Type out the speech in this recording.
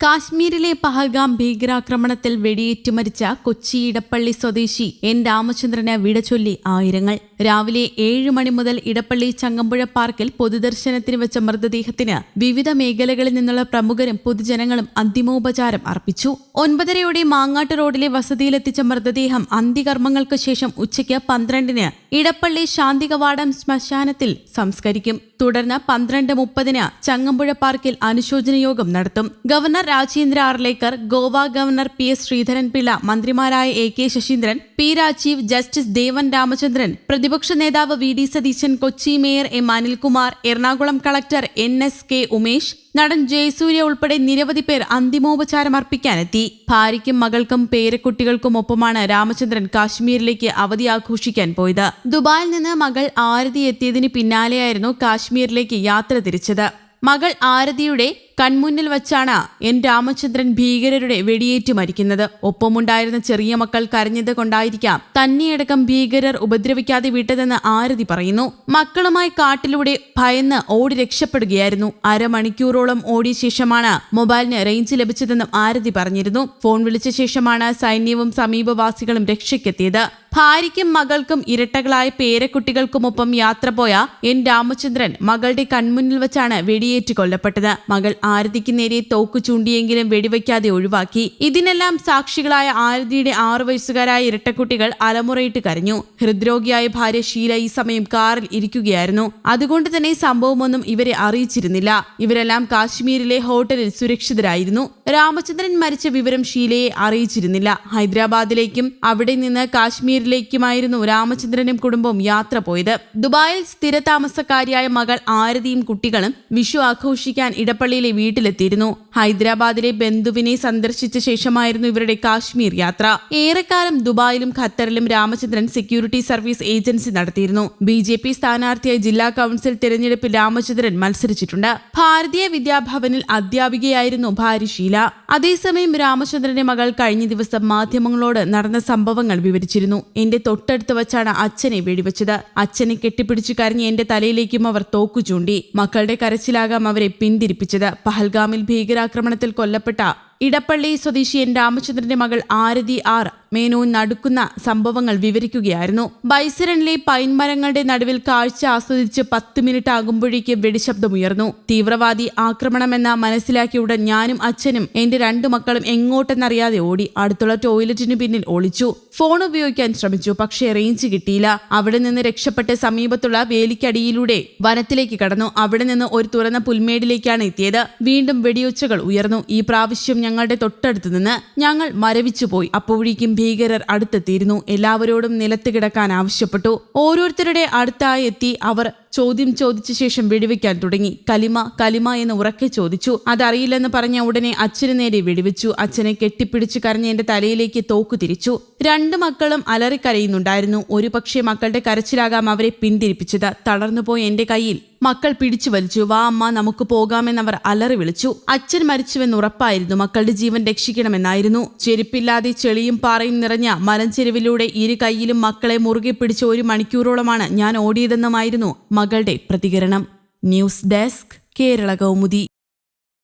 കാശ്മീരിലെ പഹൽഗാം ഭീകരാക്രമണത്തിൽ വെടിയേറ്റ് മരിച്ച കൊച്ചി ഇടപ്പള്ളി സ്വദേശി എൻ രാമചന്ദ്രന് വിടചൊല്ലി ആയിരങ്ങൾ. രാവിലെ ഏഴ് മണി മുതൽ ഇടപ്പള്ളി ചങ്ങമ്പുഴ പാർക്കിൽ പൊതുദർശനത്തിന് വെച്ച മൃതദേഹത്തിന് വിവിധ മേഖലകളിൽ നിന്നുള്ള പ്രമുഖരും പൊതുജനങ്ങളും അന്തിമോപചാരം അർപ്പിച്ചു. ഒൻപതരയോടെ മാങ്ങാട്ട് റോഡിലെ വസതിയിലെത്തിച്ച മൃതദേഹം അന്ത്യകർമ്മങ്ങൾക്ക് ശേഷം ഉച്ചയ്ക്ക് പന്ത്രണ്ടിന് ഇടപ്പള്ളി ശാന്തികവാടം ശ്മശാനത്തിൽ സംസ്കരിക്കും. തുടർന്ന് പന്ത്രണ്ട് മുപ്പതിന് ചങ്ങമ്പുഴ പാർക്കിൽ അനുശോചന യോഗം നടത്തും. Governor Rajendra Arlekar Goa governor P S Sreedharan Pillai മന്ത്രിമാരായ A K Saseendran P Rajeev justice Devan Ramachandran പ്രതിപക്ഷ നേതാവ് V D Satheesan Kochi mayor M Anilkumar Ernakulam collector N S K Umesh നടൻ ജയസൂര്യ ഉൾപ്പെടെ നിരവധി പേർ അന്തിമോപചാരം അർപ്പിക്കാനെത്തി. ഭാര്യയ്ക്കും മകൾക്കും പേരക്കുട്ടികൾക്കും ഒപ്പമാണ് രാമചന്ദ്രൻ കാശ്മീരിലേക്ക് അവധി ആഘോഷിക്കാൻ പോയത്. ദുബായിൽ നിന്ന് മകൾ ആരതി എത്തിയതിന് പിന്നാലെയായിരുന്നു കാശ്മീരിലേക്ക് യാത്ര തിരിച്ചത്. മകൾ ആരതിയുടെ കൺമുന്നിൽ വച്ചാണ് എൻ രാമചന്ദ്രൻ ഭീകരരുടെ വെടിയേറ്റ് മരിക്കുന്നത്. ഒപ്പമുണ്ടായിരുന്ന ചെറിയ മക്കൾ കരഞ്ഞത് കൊണ്ടായിരിക്കാം തന്നെയടക്കം ഭീകരർ ഉപദ്രവിക്കാതെ വിട്ടതെന്ന് ആരതി പറയുന്നു. മക്കളുമായി കാട്ടിലൂടെ ഭയന്ന് ഓടി രക്ഷപ്പെടുകയായിരുന്നു. അരമണിക്കൂറോളം ഓടിയ ശേഷമാണ് മൊബൈലിന് റേഞ്ച് ലഭിച്ചതെന്നും ആരതി പറഞ്ഞിരുന്നു. ഫോൺ വിളിച്ച ശേഷമാണ് സൈന്യവും സമീപവാസികളും രക്ഷയ്ക്കെത്തിയത്. ഭാര്യയ്ക്കും മകൾക്കും ഇരട്ടകളായ പേരക്കുട്ടികൾക്കുമൊപ്പം യാത്ര പോയ എൻ രാമചന്ദ്രൻ മകളുടെ കൺമുന്നിൽ വെച്ചാണ് വെടിയേറ്റ് കൊല്ലപ്പെട്ടത്. മകൾ ആരതിക്ക് നേരെ തോക്ക് ചൂണ്ടിയെങ്കിലും വെടിവെക്കാതെ ഒഴിവാക്കി. ഇതിനെല്ലാം സാക്ഷികളായ ആരതിയുടെ ആറു വയസ്സുകാരായ ഇരട്ടക്കുട്ടികൾ അലമുറയിട്ട് കരഞ്ഞു. ഹൃദ്രോഗിയായ ഭാര്യ ഷീല ഈ സമയം കാറിൽ ഇരിക്കുകയായിരുന്നു. അതുകൊണ്ട് തന്നെ സംഭവമൊന്നും ഇവരെ അറിയിച്ചിരുന്നില്ല. ഇവരെല്ലാം കാശ്മീരിലെ ഹോട്ടലിൽ സുരക്ഷിതരായിരുന്നു. രാമചന്ദ്രൻ മരിച്ച വിവരം ഷീലയെ അറിയിച്ചിരുന്നില്ല. ഹൈദരാബാദിലേക്കും അവിടെ നിന്ന് കാശ്മീരിലേക്കുമായിരുന്നു രാമചന്ദ്രനും കുടുംബവും യാത്ര പോയത്. ദുബായിൽ സ്ഥിരതാമസക്കാരിയായ മകൾ ആരതിയും കുട്ടികളും വിഷു ആഘോഷിക്കാൻ ഇടപ്പള്ളിയിലെ വീട്ടിലെത്തിയിരുന്നു. ഹൈദരാബാദിലെ ബന്ധുവിനെ സന്ദർശിച്ച ശേഷമായിരുന്നു ഇവരുടെ കാശ്മീർ യാത്ര. ഏറെക്കാലം ദുബായിലും ഖത്തറിലും രാമചന്ദ്രൻ സെക്യൂരിറ്റി സർവീസ് ഏജൻസി നടത്തിയിരുന്നു. ബി ജെ പി സ്ഥാനാർത്ഥിയായി ജില്ലാ കൌൺസിൽ തിരഞ്ഞെടുപ്പിൽ രാമചന്ദ്രൻ മത്സരിച്ചിട്ടുണ്ട്. ഭാരതീയ വിദ്യാഭവനിൽ അധ്യാപികയായിരുന്നു ഭാര്യ ഷീല. അതേസമയം രാമചന്ദ്രന്റെ മകൾ കഴിഞ്ഞ ദിവസം മാധ്യമങ്ങളോട് നടന്ന സംഭവങ്ങൾ വിവരിച്ചിരുന്നു. എന്റെ തൊട്ടടുത്ത് വച്ചാണ് അച്ഛനെ വെടിവെച്ചത്. അച്ഛനെ കെട്ടിപ്പിടിച്ചു കരഞ്ഞ് എന്റെ തലയിലേക്കും അവർ തോക്കു ചൂണ്ടി മക്കളുടെ കരച്ചിലാകാം അവരെ പിന്തിരിപ്പിച്ചത്. പഹൽഗാമിൽ ഭീകരാക്രമണത്തിൽ കൊല്ലപ്പെട്ട ഇടപ്പള്ളി സ്വദേശിയൻ രാമചന്ദ്രന്റെ മകൾ ആരതി ആർ മേനോൻ നടുക്കുന്ന സംഭവങ്ങൾ വിവരിക്കുകയായിരുന്നു. ബൈസരണിലെ പൈൻ മരങ്ങളുടെ നടുവിൽ കാഴ്ച ആസ്വദിച്ച് പത്ത് മിനിറ്റ് ആകുമ്പോഴേക്ക് വെടിശബ്ദമുയർന്നു. തീവ്രവാദി ആക്രമണമെന്ന മനസ്സിലാക്കിയ ഉടൻ ഞാനും അച്ഛനും എന്റെ രണ്ടു മക്കളും എങ്ങോട്ടെന്നറിയാതെ ഓടി അടുത്തുള്ള ടോയ്ലറ്റിന് പിന്നിൽ ഒളിച്ചു. ഫോൺ ഉപയോഗിക്കാൻ ശ്രമിച്ചു പക്ഷേ റേഞ്ച് കിട്ടിയില്ല. അവിടെ നിന്ന് രക്ഷപ്പെട്ട് സമീപത്തുള്ള വേലിക്കടിയിലൂടെ വനത്തിലേക്ക് കടന്നു. അവിടെ നിന്ന് ഒരു തുറന്ന പുൽമേടിലേക്കാണ് എത്തിയത്. വീണ്ടും വെടിയൊച്ചകൾ ഉയർന്നു. ഈ പ്രാവശ്യം ഞങ്ങളുടെ തൊട്ടടുത്ത് നിന്ന് ഞങ്ങൾ മരവിച്ചുപോയി. അപ്പോഴേക്കും ഭീകരർ അടുത്തെത്തിയിരുന്നു. എല്ലാവരോടും നിലത്ത് കിടക്കാൻ ആവശ്യപ്പെട്ടു. ഓരോരുത്തരുടെ അടുത്തായി എത്തി അവർ ചോദ്യം ചോദിച്ച ശേഷം വെടിവെക്കാൻ തുടങ്ങി. കലിമ കലിമ എന്ന് ഉറക്കെ ചോദിച്ചു. അതറിയില്ലെന്ന് പറഞ്ഞ ഉടനെ അച്ഛന് നേരെ വെടിവെച്ചു. അച്ഛനെ കെട്ടിപ്പിടിച്ച് കരഞ്ഞ എന്റെ തലയിലേക്ക് തോക്കു തിരിച്ചു. രണ്ട് മക്കളും അലറിക്കരയുന്നുണ്ടായിരുന്നു. ഒരു പക്ഷേ മക്കളുടെ കരച്ചിലാകാം അവരെ പിന്തിരിപ്പിച്ചത്. തളർന്നുപോയ എന്റെ കയ്യിൽ മക്കൾ പിടിച്ചു വലിച്ചു. വാ അമ്മ നമുക്ക് പോകാമെന്നവർ അലറി വിളിച്ചു. അച്ഛൻ മരിച്ചുവെന്ന് ഉറപ്പായിരുന്നു. മക്കളുടെ ജീവൻ രക്ഷിക്കണമെന്നായിരുന്നു. ചെരുപ്പില്ലാതെ ചെളിയും പാറയും നിറഞ്ഞ മലഞ്ചെരുവിലൂടെ ഇരു കൈയിലും മക്കളെ മുറുകെ പിടിച്ച ഒരു മണിക്കൂറോളമാണ് ഞാൻ ഓടിയതെന്നുമായിരുന്നു മകളുടെ പ്രതികരണം. News desk Kerala Kaumudi.